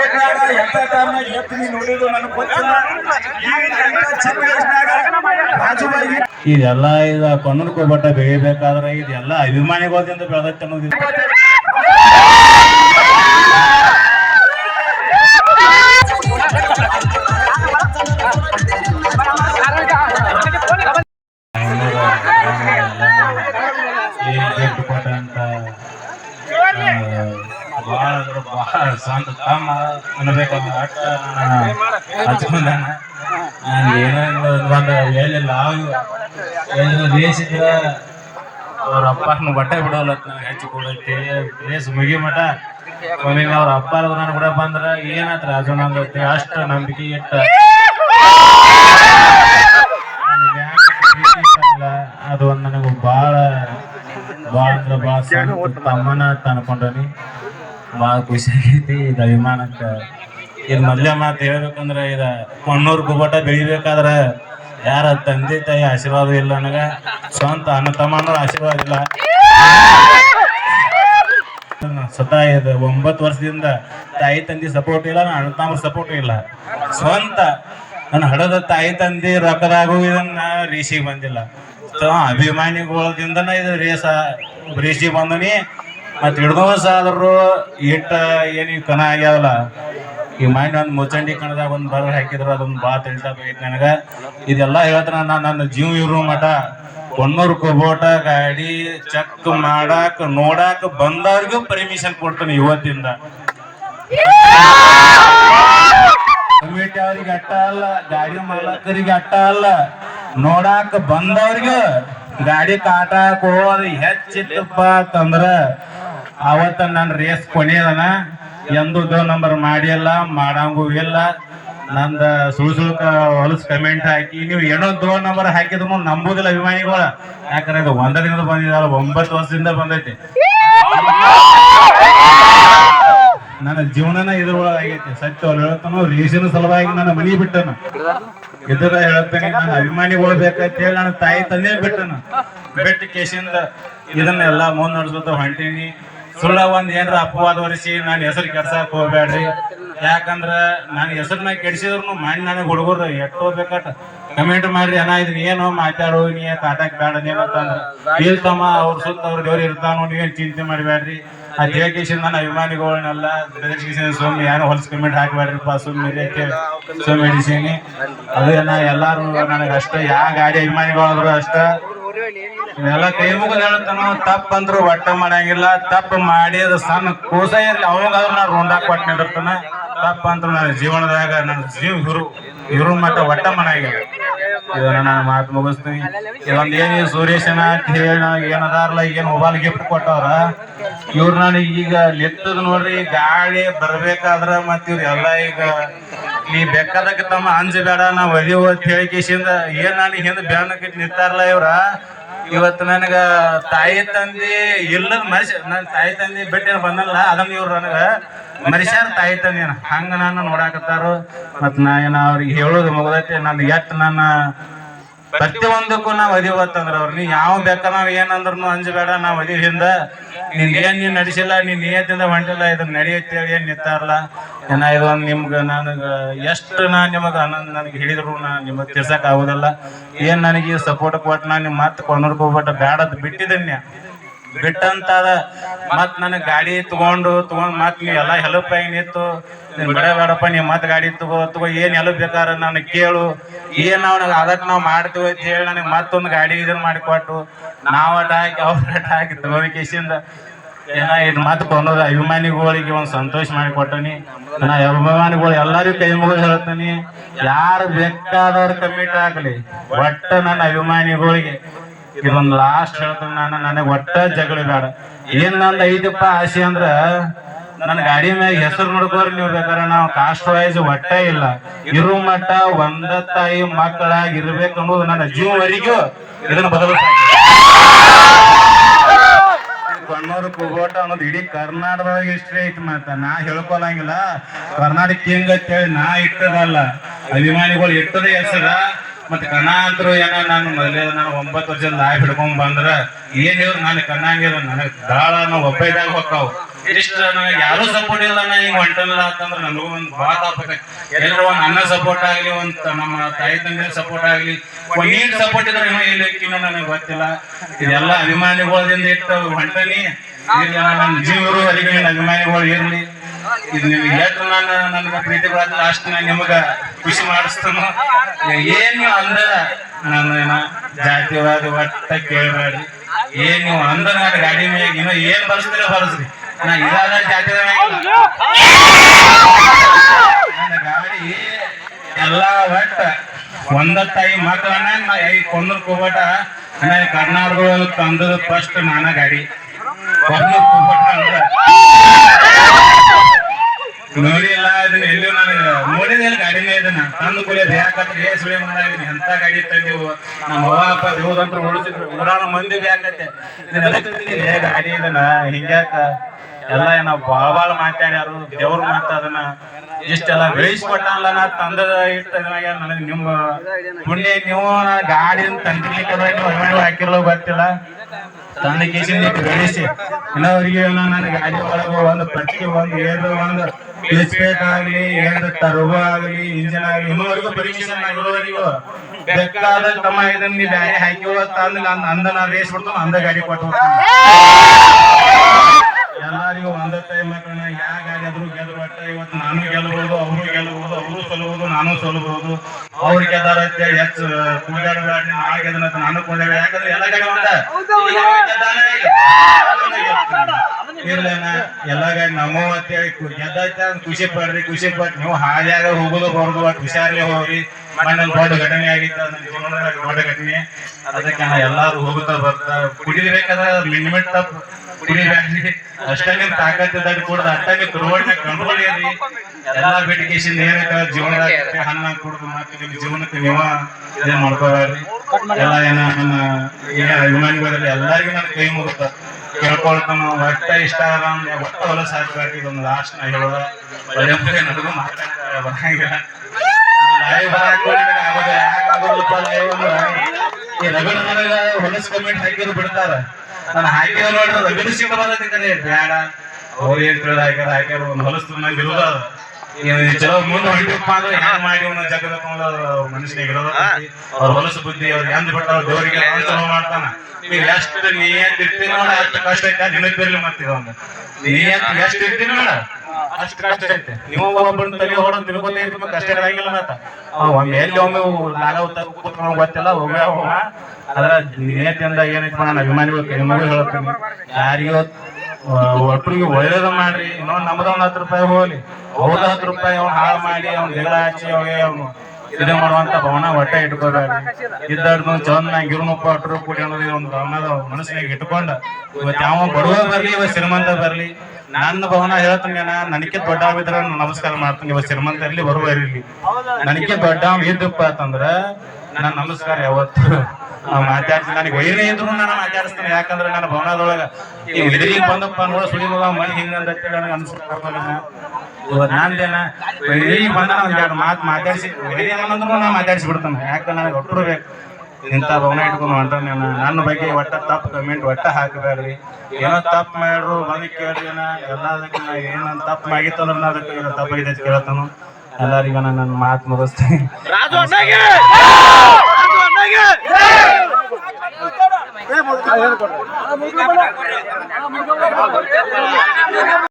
ನಾಟಕದಾಗ ಎಂತ ಟೈಮ್ನಾಗ ಎತ್ತು ನೀ ನೋಡಿದ್ರು ನನಗೆ ಗೊತ್ತಿಲ್ಲ ಈಗ ಎಂತ ಚಿಕ್ಕ ವಯಸ್ಸಿನಾಗ ರಾಜುಬಾಯಿ ಇದೆಲ್ಲ ಇದು ಕಣ್ಣೂರ್ ಕೊಬ್ಬಟ್ಟ ಬೆಳಿಬೇಕಾದ್ರೆ ಇದೆಲ್ಲ ಅಭಿಮಾನಿಗೋದಿಂದ ಬೆಳೆದೈತೆ ಅನ್ನೋದು ಏನೋ ಒಂದು ಹೇಳಿಲ್ಲ ಏನು ದೇಶದ ಅವ್ರ ಅಪ್ಪನ ಬಟ್ಟೆ ಬಿಡೋಲ್ಲ ಹೆಚ್ಚು ಕೊಡೈತಿ ರೇಸ್ ಮುಗಿ ಮಟ ಒಮ್ಮೆ ಅವ್ರ ಅಪ್ಪ ನಾನು ಕೂಡ ಬಂದ್ರ, ಏನಾತ್ರ ರಾಜು ನಂದೈತಿ ಅಷ್ಟ ನಂಬಿಕೆ ಇಟ್ಟ. ಅದು ಒಂದು ನನಗೆ ಭಾಳ ಭಾಳ ಅಂದ್ರೆ ಭಾಳ ತಮ್ಮನ ಅನ್ಕೊಂಡನಿ ಭಾಳ ಖುಷಿ ಆಗೈತಿ, ಇದು ಅಭಿಮಾನಕ್ಕ. ಇದು ಮೊದಲೇ ಮಾತು ಹೇಳ್ಬೇಕಂದ್ರೆ ಇದ ಮಣ್ಣೂರು ಗುಬ್ಬಟ ಬೆಳಿಬೇಕಾದ್ರ ಯಾರ ತಂದೆ ತಾಯಿ ಆಶೀರ್ವಾದ ಇಲ್ಲ ನನಗ. ಸ್ವಂತ ಅನ್ನ ಆಶೀರ್ವಾದ ಇಲ್ಲ. ಸ್ವತಃ ಇದು ಒಂಬತ್ತು ವರ್ಷದಿಂದ ತಾಯಿ ತಂದೆ ಸಪೋರ್ಟ್ ಇಲ್ಲ ನನ್ನ ಅಣ್ಣ ತಮ್ಮ ಸಪೋರ್ಟ್ ಇಲ್ಲ. ಸ್ವಂತ ನನ್ನ ಹಡದ ತಾಯಿ ತಂದೆ ರೊಕ್ಕದಾಗೂ ಇದನ್ನ ರೀಸಿಗೆ ಬಂದಿಲ್ಲ. ಅಭಿಮಾನಿಗಳಿಂದ ಇದು ರೇಸ ರೇಸಿಗೆ ಬಂದನಿ. ಮತ್ತೆ ಹಿಡ್ದು ಆದ್ರು ಇಟ್ಟ ಏನು ಕನ ಆಗ್ಯಾವಲ್ಲ ಈ ಮೈಂಡ್ ಒಂದು ಮುಚ್ಚಂಡಿ ಕಣದಾಗ ಒಂದು ಬರ ಹಾಕಿದ್ರು, ಅದೊಂದು ಬಾ ತಿಳಿಸಾಕೈತಿ ನನಗ. ಇದೆಲ್ಲ ಹೇಳ್ತಾನ ನಾನು ನನ್ನ ಜೀವ ಇರೋ ಮಠ. ಕೊನ್ನೂರು ಕೊಬೋಟ ಗಾಡಿ ಚೆಕ್ ಮಾಡಾಕ, ನೋಡಾಕ ಬಂದವ್ರಿಗೂ ಪರ್ಮಿಷನ್ ಕೊಡ್ತಾನೆ ಇವತ್ತಿಂದ. ಕಮಿಟಿ ಅವ್ರಿಗೆ ಅಟ್ಟ ಅಲ್ಲ, ಗಾಡಿ ಮಾಲಕರಿಗೆ ಅಟ್ಟ ಅಲ್ಲ. ನೋಡಾಕ ಬಂದವ್ರಿಗೂ ಗಾಡಿ ಕಾಟಾಕ ಹೋದ್ ಹೆಚ್ಚಿತ್ತಪ್ಪ ಅಂತಂದ್ರ ಅವತ್ತ ನನ್ನ ರೇಸ್ ಕೊನೆಯದನ ಎಂದು ದೋ ನಂಬರ್ ಮಾಡಿಲ್ಲ, ಮಾಡಂಗೂ ಇಲ್ಲ. ನಂದ ಸುಳ್ ಸುಳ್ಕ ಹೊಲಸ್ ಕಮೆಂಟ್ ಹಾಕಿ, ನೀವು ಏನೋ ದೋ ನಂಬರ್ ಹಾಕಿದ್ರು ನಂಬುದಿಲ್ಲ ಅಭಿಮಾನಿಗಳ. ಯಾಕಂದ್ರೆ ಇದು ಒಂದ ದಿನದ ಬಂದಿದಲ್ಲ, ಒಂಬತ್ತು ವರ್ಷದಿಂದ ಬಂದೈತಿ. ನನ್ನ ಜೀವನನ ಇದ್ರ ಆಗೈತಿ ಸತ್ಯ ಹೇಳ್ತಾನೋ ರೇಷನ್ ಸಲುವಾಗಿ ನನ್ನ ಮನಿ ಬಿಟ್ಟನು. ಇದ್ರ ಹೇಳ್ತೇನೆ ನಾನು ಅಭಿಮಾನಿಗಳು ಬೇಕಂತ ಹೇಳಿ, ನನ್ನ ತಾಯಿ ತಂದೆ ಬಿಟ್ಟನು. ಬಿಟ್ಟು ಕೇಸಿಂದ ಇದನ್ನೆಲ್ಲ ಮುಂದ್ ನಡೆಸ್ಕೊತ ಹೊಂಟೀನಿ. ಸುಳ್ಳ ಒಂದ್ ಏನ್ರ ಅಪವಾದ ಹೊರಿಸಿ ನನ್ನ ಹೆಸರು ಕೆಡ್ಸಕ್ ಹೋಗ್ಬೇಡ್ರಿ ಯಾಕಂದ್ರ ನಾನು ಹೆಸರನ್ನ ಕೆಡಿಸಿದ್ರು ಮಾಡಿ ನನಗೆ ಹುಡುಗರು ಎಟ್ಟೋ ಬೇಕಟ್ ಕಮೆಂಟ್ ಮಾಡ್ರಿ. ಅಣ್ಣ ಇದನ್ನ ಏನು ಮಾತಾಡೋ, ನೀ ತಾಟಕ್ ಬೇಡ ನೀನಂತಂದ್ರ ಇಲ್ತಮ್ಮ ಅವ್ರ ಸುತ್ತ ಅವ್ರ ದೇವ್ರು ಇರ್ತಾನೋ ನೀವೇನ್ ಚಿಂತೆ ಮಾಡಬೇಡ್ರಿ ಆ ದೇವಕೇಶನ್ ನನ್ನ ಅಭಿಮಾನಿಗಳನ್ನೆಲ್ಲ ಸುಮ್ಮನೆ ಯಾರು ಹೊಲಸ್ ಕಮೆಂಟ್ ಹಾಕ್ಬೇಡ್ರಿಪ್ಪ ಸುಮ್ಮನೆ ಸುಮ್ಮನೆ ಹಿಡಿಸೀನಿ ಅದೇನ ಎಲ್ಲಾರು ನನಗೆ ಅಷ್ಟ, ಯಾ ಗಾಡಿ ಅಭಿಮಾನಿಗಳಾದ್ರು ಅಷ್ಟ ಇದೆಲ್ಲ ಕೈ ಹೇಳ್ತಾನ ತಪ್ಪು ಅಂದ್ರು ಒಟ್ಟ ಮಾಡಂಗಿಲ್ಲ ತಪ್ಪು ಮಾಡಿ ಅದು ಸಣ್ಣ ಕೂಸ ಇರ್ಲಿ. ಅವಾಗಾದ್ರೂ ನಾ ರೋಂಡಾಕ್ ಕೊಟ್ಟು ನಿಂದಿರ್ತಾನ. ತಪ್ಪ ಅಂತ ನನ್ನ ಜೀವನದಾಗ ನನ್ನ ಜೀವ ಇರು ಇರು ಮಟ್ಟ ಒಟ್ಟ ಮಾಡಂಗಿಲ್ಲ ಇದನ್ನ ನಾನು ಮಾತು ಮುಗಿಸ್ತೀನಿ. ಇದೊಂದು ಏನು ಸುರೇಶನ ಅಂತ ಹೇಳಿ ನನಗೆ ಏನದಾರಲ್ಲ ಏನು ಮೊಬೈಲ್ ಗಿಫ್ಟ್ ಕೊಟ್ಟವ್ರ? ಇವ್ರು ನನಗೆ ಈಗ ಲಿತ್ತದ ನೋಡ್ರಿ, ಗಾಳಿ ಬರ್ಬೇಕಾದ್ರ ಮತ್ ಇವ್ರೆಲ್ಲ ಈಗ ನೀ ಬೇಕಾದಕ್ಕೆ ತಮ್ಮ ಅಂಜಬೇಡ ನಾವ್ ಒಲಿವು ಅಂತ ಹೇಳಿ ಕೇಶಿಂದ ಏನ್ ನನಗೆ ಹಿಂದೆ ಬ್ಯಾನಕ್ಕೆ ನಿಂತಾರಲ್ಲ ಇವ್ರ? ಇವತ್ತು ನನಗ ತಾಯಿ ತಂದಿ ಇಲ್ಲದ ಮನುಷ್ಯ ನನ್ನ ತಾಯಿ ತಂದೆ ಬಿಟ್ಟು ಬಂದಲ್ಲ ಅದನ್ನ ಇವ್ರು ನನಗ ಮನುಷ್ಯರ ತಾಯಿ ತಂದೆ ಹಂಗ ನಾನು ನೋಡಾಕತ್ತಾರು. ಮತ್ ನಾ ಏನ ಅವ್ರಿಗೆ ಹೇಳೋದು ಮುಗ್ದೈತಿ ನನ್ ಎಟ್ ನನ್ನ ಪ್ರತಿಯೊಂದಕ್ಕೂ ನಾವ್ ಅದಿವತ್ತಂದ್ರ ಅವ್ರ. ನೀ ಯಾವ ಬೇಕ ನಾವ್ ಏನಂದ್ರು ಅಂಜಬೇಡ ನಾವ್ ಅದಿವಿಂದ ನಿನ್ ಏನ್ ನೀನ್ ನಡೆಸಿಲ್ಲ, ನೀನ್ ನಿಯತ್ತಿಂದ ಹೊಂಟಿಲ್ಲ ಇದನ್ನ ನಡೆಯುತ್ತೆ ಹೇಳಿ ಏನ್ ನಿಂತಾರಲ್ಲ? ಏನ ಇದೊಂದು ನಿಮ್ಗ ನನಗ ಎಷ್ಟು ನಾ ನಿಮಗ ನನಗೆ ಹಿಡಿದ್ರು ನಾ ನಿಮಗ್ ತಿರ್ಸಕ್ ಆಗುದಿಲ್ಲ. ಏನ್ ನನಗೆ ಸಪೋರ್ಟ್ ಕೊಟ್ಟು ನಿಮ್ ಮತ್ತೆ ಕೊಂಡ್ರಕ್ ಹೋಗ್ಬಿಟ್ಟ ಬ್ಯಾಡದ್ ಬಿಟ್ಟಿದ್ದೀನಿ ಬಿಟ್ಟಂತಾದ ಮತ್ ನನ್ ಗಾಡಿ ತಗೊಂಡು ತಗೊಂಡ್ ಮತ್ ನೀ ಎಲ್ಲಾ ಹೆಲ್ಪ್ ಆಗಿ ನಿಂತು, ನೀನ್ ಬೇಡ ಬೇಡಪ್ಪ ನೀ ಮತ್ ಗಾಡಿ ತಗೋ ತಗೋ ಏನ್ ಹೆಲ್ಪ್ ಬೇಕಾರ ನಾನು ಕೇಳು. ಏನ್ ನಾವ್ ಅದಕ್ಕೆ ನಾವು ಮಾಡ್ತೀವಿ ಅಂತ ಹೇಳಿ ನನಗೆ ಮತ್ತೊಂದು ಗಾಡಿ ಇದನ್ನ ಮಾಡಿಕೊಟ್ಟು ನಾವ್ ಅಟ್ ಹಾಕಿ, ಅವ್ರ ಅಟ ಹಾಕಿ ಕೇಸಿಂದ ಏನ ಇದು ಮತ್ತೆ ಕೊಂಡೋದ ಅಭಿಮಾನಿಗಳಿಗೆ ಒಂದು ಸಂತೋಷ ಮಾಡಿಕೊಟ್ಟನಿ. ನಾ ಅಭಿಮಾನಿಗಳು ಎಲ್ಲರಿಗೂ ಕೈ ಮುಗಿದು ಹೇಳ್ತೀನಿ ಯಾರು ಬೇಕಾದವ್ರ ಕಮಿಟ್ ಆಗಲಿ, ಒಟ್ಟ ನನ್ನ ಅಭಿಮಾನಿಗಳಿಗೆ ಇದೊಂದು ಲಾಸ್ಟ್ ಹೇಳ್ತೀನಿ ನಾನು. ನನಗೆ ಒಟ್ಟ ಜಗಳ ಬೇಡ. ಏನ್ ನಂದು ಐದಪ್ಪ ಆಸೆ ಅಂದ್ರ ನನ್ನ ಗಾಡಿ ಮ್ಯಾಗ ಹೆಸರು ನೋಡ್ಕೋರಿ ನೀವು ಬೇಕಾರ ನಾವು ಕಾಸ್ಟ್ ವೈಸ್ ಒಟ್ಟ ಇಲ್ಲ. ಇರು ಮಟ್ಟ ಒಂದ ತಾಯಿ ಮಕ್ಕಳಾಗಿ ಇರ್ಬೇಕು ಅನ್ನೋದು ನನ್ನ ಜೀವವರೆಗೂ ಇದನ್ನ ಬದಲ ಕಣ್ಣೂರು ಕುಗೋಟ ಅನ್ನೋದು ಇಡೀ ಕರ್ನಾಟಕದಾಗ ಹಿಸ್ಟ್ರಿ ಐತಿ ಮತ್ತ. ನಾ ಹೇಳ್ಕೊಳಂಗಿಲ್ಲ. ಕರ್ನಾಟಕ ಕಿಂಗ್ ಅಂತ ಹೇಳಿ ನಾ ಇಟ್ಟದಲ್ಲ. ಅಭಿಮಾನಿಗಳು ಇಟ್ಟದ ಹೆಸರ. ಮತ್ತೆ ಅಂತರು ಏನ ನಾನು ಮೊದಲೇ ನಾನು ಒಂಬತ್ತು ವರ್ಷದ ಲಾಯ್ ಹಿಡ್ಕೊಂಡ್ ಬಂದ್ರ ಏನ್ ಇವ್ರು ನಾನು ಕನ್ನಂಗಿಲ್ಲ ನನಗ್ ದಾಳ ನಾವು ಒಬ್ಬ ಇದ್ದಾಗ ಹೊಕ್ಕಾವು. ಇಷ್ಟ ಯಾರು ಸಪೋರ್ಟ್ ಇಲ್ಲ ನಾ ಹಿಂಗ್ ಹೊಂಟಲ್ಲ ಅಂತಂದ್ರೆ ನನಗೂ ಒಂದು ಭಾಳ ತಾಪಕೈತಿ ಎಲ್ಲರೂ ಒಂದು ಅನ್ನ ಸಪೋರ್ಟ್ ಆಗಲಿ, ಒಂದ್ ನಮ್ಮ ತಾಯಿ ತಂದೆ ಸಪೋರ್ಟ್ ಆಗಲಿ ನೀನ್ ಸಪೋರ್ಟ್ ಇದ್ರೆ ಏನೋ ಹೋಗ್ತೀನೋ ನನಗೆ ಗೊತ್ತಿಲ್ಲ. ಇದೆಲ್ಲ ಅಭಿಮಾನಿಗಳಿಂದ ಇಟ್ಟು ಹೊಂಟನಿ ನನ್ನ ಜೀವರು ಅರಿವಿನ ಅಭಿಮಾನಿಗಳು ಇರ್ಲಿ. ಇದು ನಿಮ್ಗೆ ಹೇಳ್ತು ನಾನು ನನ್ನ ಪ್ರೀತಿ ಬರಲ್ಲ ಅಷ್ಟು ನಾನು ನಿಮಗ ಖುಷಿ ಮಾಡಿಸ್ತಾನು. ಏನು ನೀವು ಅಂದ ನನ್ನ ಜಾತಿವಾದ ಒಟ್ಟ ಕೇಳಬೇಡಿ. ಏನು ನೀವು ನನ್ನ ಗಾಡಿ ಮೇಲೆ ಇನ್ನೂ ಏನ್ ಬರ್ಸ್ತೀರ ಬರ್ಸ್ರಿ. ನಾ ಇದಾದ ಜಾತ್ರೆ. ನನ್ನ ಗಾಡಿ ಎಲ್ಲಾ ಒಟ್ಟ. ಒಂದ ತಾಯಿ ಮಕ್ಕಳನ್ನ ನಾ ಐ ಕೊಂದ್ರ ಕೋಬಟ ನಾ ಕರ್ನಾಟಕ ತಂದದ ಫಸ್ಟ್ ನಾನ ಗಾಡಿ. ಕೊಂದ್ರ ಕೋಬಟ ಅಂದ್ರ ನೋಡಿಲ್ಲ ಇದನ್ನ ಎಲ್ಲೂ ನಾನು ನೋಡಿದ, ಗಾಡಿನೇ ಇದನ್ನ. ತಂದು ಕೂಲಿ ಯಾಕಂದ್ರೆ ಏ ಸುಳಿ ಮಾಡಿದೀನಿ ಎಂತ ಗಾಡಿ ತಂದಿವು ನಮ್ಮ ಅಪ್ಪ, ದೇವ್ರಂತ ಉಳಿಸಿದ್ರು ನೂರಾರು ಮಂದಿ ಬೇಕತ್ತೆ ಗಾಡಿ ಇದನ್ನ? ಹಿಂಗ್ಯಾಕ ಎಲ್ಲ ಏನೋ ಬಾಳ ಮಾತಾಡ್ಯಾರು, ದೇವ್ರ ಮಾತ ಅದನ್ನ. ಇಷ್ಟೆಲ್ಲ ಬೆಳೆಸ್ಕೊಟ್ಟಲ್ಲ ನಾ ತಂದದ ಇಷ್ಟ ನನಗೆ ನಿಮ್ಮ ಪುಣ್ಯ ನೀವು ಗಾಡಿನ ತಂದಿರ್ಲಿಕ್ಕೆ ಹಾಕಿರ್ಲೋ ಗೊತ್ತಿಲ್ಲ. ತಂದ ಕೇಸಿಂದ ಬೆಳೆಸಿ ಇನ್ನವರಿಗೆ ನನ್ನ ಗಾಡಿ ಒಳಗೆ ಒಂದು ಪಟ್ಟಿ ಒಂದು ಏಳು ಒಂದು ಡಿಸ್ಪೇಟ್ ಆಗಲಿ ಏಳು ಟರ್ಬೋ ಆಗ್ಲಿ ಇಂಜಿನ್ ಆಗ್ಲಿ, ಇನ್ನೂವರೆಗೂ ಪರ್ಮಿಷನ್ ಆಗಿರೋವರೆಗೂ ಬೇಕಾದ ತಮ್ಮ ಇದನ್ನ ಬ್ಯಾರೆ ಹಾಕಿ ತಂದು ನಾನು ಅಂದ ನಾನು ರೇಸ್ ಬಿಡ್ತು ಅಂದ ಗಾಡಿ ಕೊಟ್ಟು ಎಲ್ಲರಿಗೂ ಒಂದ ಟೈಮ್ ಯಾವ ಗಾಡಿ ಆದ್ರೂ ಗೆದ್ರು ಒಟ್ಟ ಇವತ್ತು ನಾನು ಗೆಲ್ಲಬಹುದು ಅವರು ಗೆಲ್ಲಬಹುದು ಅವರು ಸೊಲ್ಲಬಹುದು ನಾನು ಸೊಲಬಹುದು ಅವ್ರು ಗೆದ್ದಾರ ಅಂತೇಳಿ ಹೆಚ್ಚು ನಾ ಗೆದ್ದನ ನಾನು ಯಾಕಂದ್ರೆ ಎಲ್ಲ ಈಗ. ಇರ್ಲೇನ ಎಲ್ಲ ಗಾಡಿ ಕು- ಗೆದ್ದೈತೆ ಖುಷಿ ಪಡ್ರಿ ಖುಷಿ ಪಟ್ ನೀವು ಹಾದಿಯಾಗ ಹೋಗುದು ಬರೋದು ಹುಷಾರಿ ಹುಷಾರ್ಲಿ ಹೋಗ್ರಿ. ದೊಡ್ಡ ಘಟನೆ ಆಗಿತ್ತು ನನ್ನ ಜೀವನದಾಗ ದೊಡ್ಡ ಘಟನೆ. ಅದಕ್ಕೆ ಎಲ್ಲಾರು ಹೋಗುತ್ತಾ ಬರ್ತಾ ಕುಡಿಬೇಕಾದ್ರೆ ಲಿಮಿಟ್ ತಪ್ಪು. ಕುಡಿಬೇಡ್ರಿ ಅಷ್ಟೇ ನಿಮ್ ಅಷ್ಟಾಗಿ ಕುಡ್ದು ಅಷ್ಟೇ ನೀವು ಇರ್ರಿ ಎಲ್ಲಾ ಬೇಡಿಕೇಶನ್ ಏನೈತೆ ಜೀವನದಾಗ ಹಣ್ಣ ಕುಡ್ದು ಮತ್ತೆ ನಿಮ್ ಜೀವನಕ್ಕೆ ನೀವ ಇದೇ ಮಾಡ್ಕೋಬೇಡ್ರಿ ಎಲ್ಲ ಏನ ನನ್ನ ಅಭಿಮಾನಿಗಳಲ್ಲಿ ಎಲ್ಲರಿಗೂ ನನ್ನ ಕೈ ಮುಗುತ್ತ ಕೇಳ್ಕೊಳ್ತಾನ ಒಟ್ಟ ಇಷ್ಟ ಆದ ಒಟ್ಟ ಹೊಲ ಹಾಕ್ಬೇಕು ಇದೊಂದು ಲಾಸ್ಟ್ ನಾ ಹೇಳೋದ. ಒಳ್ಳೆ ನನಗೂ ಬರಂಗಿಲ್ಲ. ಲೈವ್ ಬರಕ್ಕೆ ನಿನಗೆ ಆಗೋದಿಲ್ಲ ಯಾಕೆ ಲೈವ್ ಅಂದ್ರೆ ಈ ರಗಡ ನನಗ ಹೊಲಸ್ ಕಮೆಂಟ್ ಹಾಕಿದ್ರು ಬಿಡ್ತಾರ. ನಾನು ಹಾಕಿದ ನೋಡ್ರಿ ರಗಡ ಸಿಕ್ಕ ಬರತ್ತೆ ಬೇಡ ಅವ್ರು ಏನ್ ಕೇಳ ಹಾಕ್ಯಾರ ಹಾಕ್ಯಾರ, ಒಂದು ಹೊಲಸ್ ನಂಗೆ ಇರೋದ. ಚಲೋ ಮುಂದೆ ಹೊಂಟಿಪ್ಪ ಅಂದ್ರೆ ಹ್ಯಾಂಗ ಮಾಡಿ ಅವನ ಮನುಷ್ಯನಿಗೆ ಇರೋದ ಅವ್ರ ಹೊಲಸು ಬುದ್ಧಿ ಅವ್ರು ಎಂದ್ ಬಿಟ್ಟಾರ ದೇವರಿಗೆ ಚಲೋ ಮಾಡ್ತಾನ. ನೀವ್ ಎಷ್ಟು ನೀಯತ್ ಇರ್ತೀನಿ ನೋಡ ಅಷ್ಟು ಕಷ್ಟ ಐತೆ ನೆನಪಿರ್ಲಿ ಮತ್ತೆ ಇದೊಂದು ನೀಯತ್ ಎಷ್ಟು ಇರ್ತೀನಿ ನೋಡ ಅಷ್ಟು ಕಷ್ಟ ಐತೆ. ನೀವು ಒಬ್ಬನ ತಲೆ ಹೊಡೆದು ತಿಳ್ಕೊತಾ ಇರ್ಬೇಕು ಕಷ್ಟ ಇರಂಗಿಲ್ಲ ಮತ್ತ. ಅವ ಒಮ್ಮೆ ಎಲ್ಲಿ ಒಮ್ಮೆ ಲಾಗ ಕೂತ್ಕೊಂಡು ಗೊತ್ತಿಲ್ಲ ಹೋಗ ಹೋಗ ಅದ್ರ ಏನೈತಿ ನಾನು ಅಭಿಮಾನಿಗಳು ಕೈ ಮಗಳು ಹೇಳ್ತೀನಿ ಯಾರಿಗೂ ಒಟ್ಟರಿಗೆ ಒಳ್ಳೇದ ಮಾಡ್ರಿ. ಇನ್ನೊಂದ್ ನಮ್ದ ಒಂದ್ ಹತ್ತು ರೂಪಾಯಿ ಹೋಗ್ಲಿ. ಅವ್ರದ ಹತ್ತು ರೂಪಾಯಿ ಅವ್ನು ಹಾಳು ಮಾಡಿ, ಅವ್ನ ಜಗಳ ಹಚ್ಚಿ ಅವೇ ಅವನು ಇದು ಮಾಡುವಂತ ಭವನ ಹೊಟ್ಟೆ ಇಟ್ಕೋಬೇಡ್ರಿ. ಇದ್ದಾಡ್ದು ಚಂದಾಗಿ ಇರುನಪ್ಪ ಅಟ್ರು ಕೂಡಿ ಅನ್ನೋದು ಒಂದು ಭವನದ ಮನಸ್ಸಿನಾಗ ಇಟ್ಕೊಂಡ. ಇವತ್ತು ಯಾವ ಬಡವ ಬರ್ಲಿ, ಇವತ್ತು ಶ್ರೀಮಂತ ಬರ್ಲಿ. ನನ್ನ ಭವನ ಹೇಳ್ತೀನಿ ನನಗೆ ದೊಡ್ಡ ಆಗಿದ್ರ ನಮಸ್ಕಾರ ಮಾಡ್ತೀನಿ. ಇವತ್ತು ಶ್ರೀಮಂತ ಇರ್ಲಿ ಬರುವ ಇರ್ಲಿ. ನನಗೆ ದೊಡ್ಡ ಇದ್ದಪ್ಪ ಅಂತಂದ್ರ ನಾನು ನಮಸ್ಕಾರ ಯಾವತ್ತು? ಮಾತಾಡ್ತೀನಿ ನನಗೆ ವೈರೇ ಇದ್ರು ನಾನು ಮಾತಾಡಿಸ್ತೇನೆ. ಯಾಕಂದ್ರೆ ನನ್ನ ಭವನದೊಳಗ ಈ ಎದುರಿಗೆ ಬಂದಪ್ಪ ನೋಡ ಸುಳಿ ಮಗ ಮನೆ ಹಿಂಗಂತ ನನಗೆ ಅನ್ಸ್ತಾರೆ ಇವತ್ತು ನಂದೇನ ವೈರಿಗೆ ಬಂದ ಒಂದು ಎರಡು ಮಾತು ಮಾತಾಡಿಸಿ. ವೈರಿ ಏನಂದ್ರು ನಾನು ಮಾತಾಡಿಸಿ ಬಿಡ್ತಾನೆ ಯಾಕೆ ನನಗೆ ಒಟ್ಟರು ಬೇಕು. ಇಂಥ ಭವನ ಇಟ್ಕೊಂಡು ಹೊಂಟಾನೆ ನಾನು ನನ್ನ ಬಗ್ಗೆ ಒಟ್ಟ ತಪ್ಪು ಕಮೆಂಟ್ ಒಟ್ಟ ಹಾಕಬೇಡ್ರಿ. ಏನೋ ತಪ್ಪು ಮಾಡ್ರು ಬಂದು ಕೇಳ್ರಿ ಎಲ್ಲದಕ್ಕೆ ಏನಂತ ಏನೋ ತಪ್ಪು ಆಗಿತ್ತು ಅಂದ್ರೆ ಅದಕ್ಕೆ ತಪ್ಪಾಗಿದೆ ಕೇಳ್ತಾನು. ಎಲ್ಲರಿಗೂ ನಾನು ನನ್ನ ಮಾತು ಮುಗಿಸ್ತೀನಿ ರಾಜು ಅಣ್ಣಗೆ ರಾಜು ಅಣ್ಣಗೆ